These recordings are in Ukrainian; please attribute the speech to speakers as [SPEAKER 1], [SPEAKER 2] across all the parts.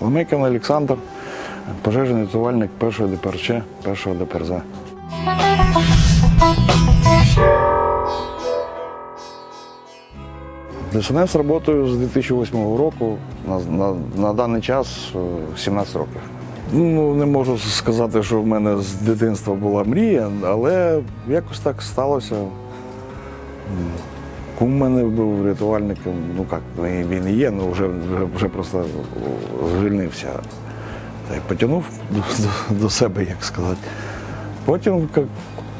[SPEAKER 1] Ламейкин Олександр, пожежний рятувальник першого ДПРЧ, першого ДПРЗ. ДСНС працюю з 2008 року. На, на, на даний час е, 17 років. Ну, не можу сказати, що в мене з дитинства була мрія, але якось так сталося. Кум мене був рятувальником, ну як, він і є, але вже, вже, вже просто звільнився. Та й потягнув до, до, до себе, як сказати. Потім як,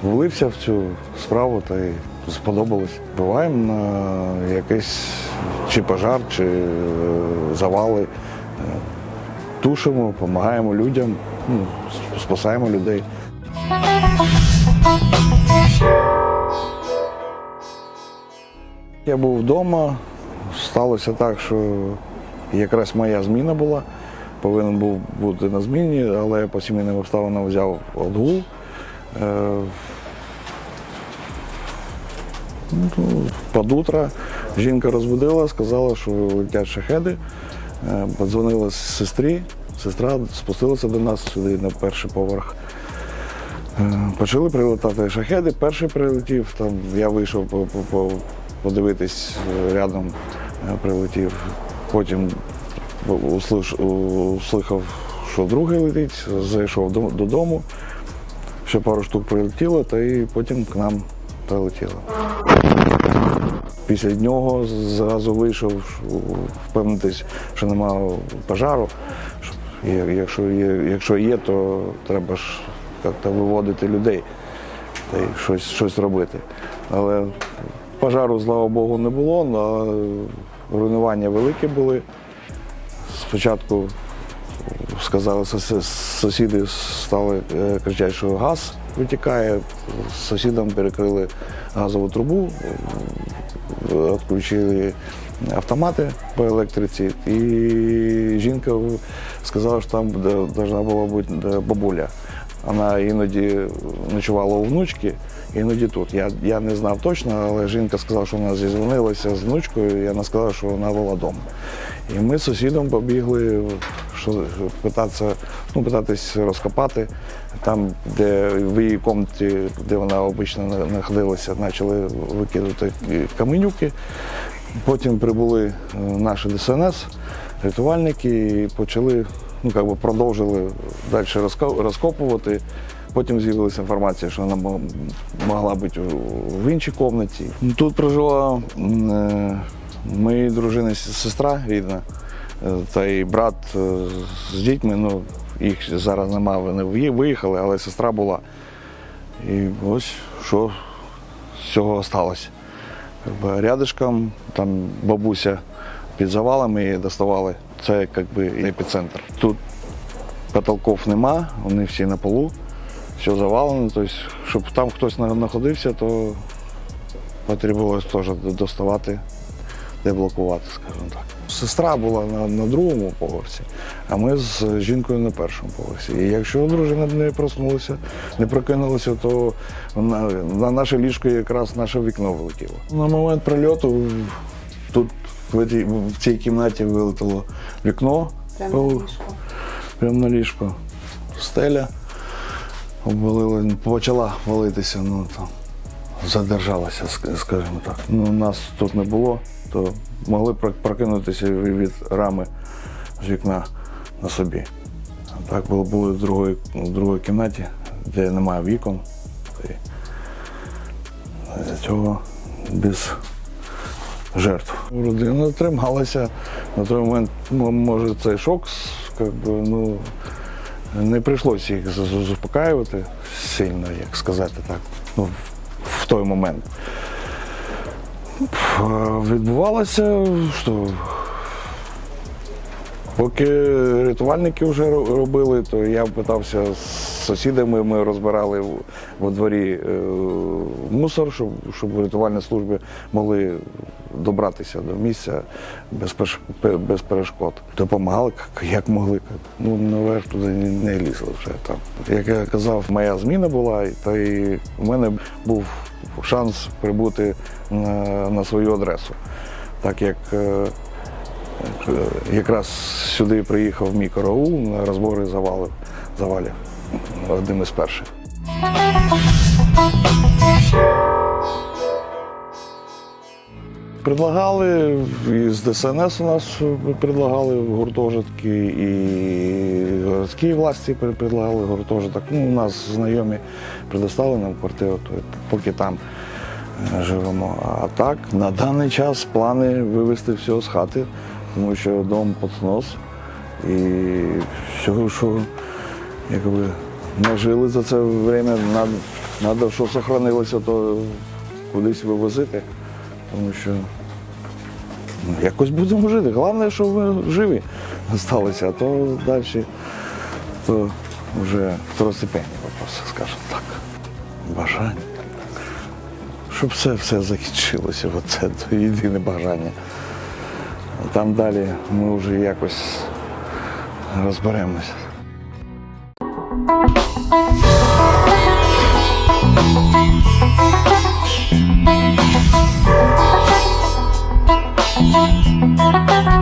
[SPEAKER 1] влився в цю справу та й сподобалось. Буваємо на якийсь чи пожар, чи е, завали. Е, Тушимо, допомагаємо людям, ну, спасаємо людей. Я був вдома, сталося так, що якраз моя зміна була. Повинен був бути на зміні, але по сімейним обставинам взяв отгул. Е, ну, Під утро жінка розбудила, сказала, що летять шахеди. Е, Подзвонила сестрі, сестра спустилася до нас сюди на перший поверх. Е, Почали прилетати шахеди. Перший прилетів, там я вийшов по- подивитись е, рядом, е, прилетів. Потім услухав, що другий летить, зайшов додому. Ще пару штук прилетіло, та і потім к нам прилетіло. Після нього зразу вийшов впевнитись, що немає пожару. Якщо, є, якщо є, то треба ж виводити людей та й щось, щось робити. Але пожару, слава Богу, не було, але руйнування великі були. Спочатку сказали сусіди, стали е, кричати, що газ витікає. Сусідам перекрили газову трубу, відключили автомати по електриці, і жінка сказала, що там повинна була бути е, бабуля. Вона іноді ночувала у внучки, іноді тут. Я, я не знав точно, але жінка сказала, що вона зізвонилася з внучкою, і вона сказала, що вона була вдома. І ми з сусідом побігли що, питатися, ну, питатись розкопати. Там, де в її кімнаті, де вона обично знаходилася, почали викидати каменюки. Потім прибули е, наші ДСНС, рятувальники, і почали, ну, як би продовжили далі розкопувати. Потім з'явилася інформація, що вона могла бути в іншій кімнаті. Тут прожила е, моєї дружини сестра рідна, е, та й брат е, з дітьми. Ну, їх зараз немає, вони виїхали, але сестра була. І ось що з цього сталося. Якби Рядышком там бабуся під завалами її доставали. Це якби епіцентр. Тут потолків нема, вони всі на полу, все завалено. Тобто, щоб там хтось на- знаходився, то потрібно теж доставати, деблокувати, скажімо так. Сестра була на, на другому поверсі, а ми з жінкою на першому поверсі. І якщо дружина не проснулася, не прокинулася, то на, на наше ліжко якраз наше вікно вилетіло. На момент прильоту тут в цій кімнаті вилетіло вікно.
[SPEAKER 2] Прямо на ліжко.
[SPEAKER 1] Прямо на ліжко. Стеля обвалила, почала валитися, ну там задержалася, скажімо так. Ну, нас тут не було, то могли прокинутися від рами з вікна на собі. Так було, були в другої, в другій кімнаті, де немає вікон. З цього без жертв. Родина трималася на той момент, може, цей шок, с- би, ну, не прийшлося їх заспокаювати сильно, як сказати так, ну, в той момент. Відбувалося, що Поки рятувальники вже робили, то я питався сусідами, ми розбирали во дворі е, мусор, щоб, щоб рятувальні служби могли добратися до місця без, без перешкод. Допомагали, як- могли. Ну, наверх туди не, лізли вже там. Як я казав, моя зміна була, та й у мене був шанс прибути на, на свою адресу. Так як е, Е, Якраз сюди приїхав мій караул на розбори завалів, завалів одним із перших. Предлагали із ДСНС у нас предлагали гуртожитки, і городські власті предлагали гуртожиток. Ну, у нас знайомі предоставили нам квартиру, то поки там е, живемо. А так, на даний час плани вивезти все з хати, тому що дом під снос. І всього, що якби нажили за це время, треба, що сохранилося, то кудись вивозити. Тому що ну, якось будемо жити. Головне, що ви живі залишилися, а то далі то вже второстепенні вопроси, скажімо так. Бажання. Щоб все, все закінчилося, оце то єдине бажання. Там далі ми вже якось розберемося.
[SPEAKER 2] Thank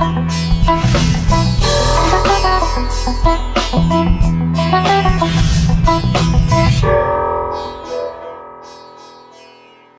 [SPEAKER 2] you.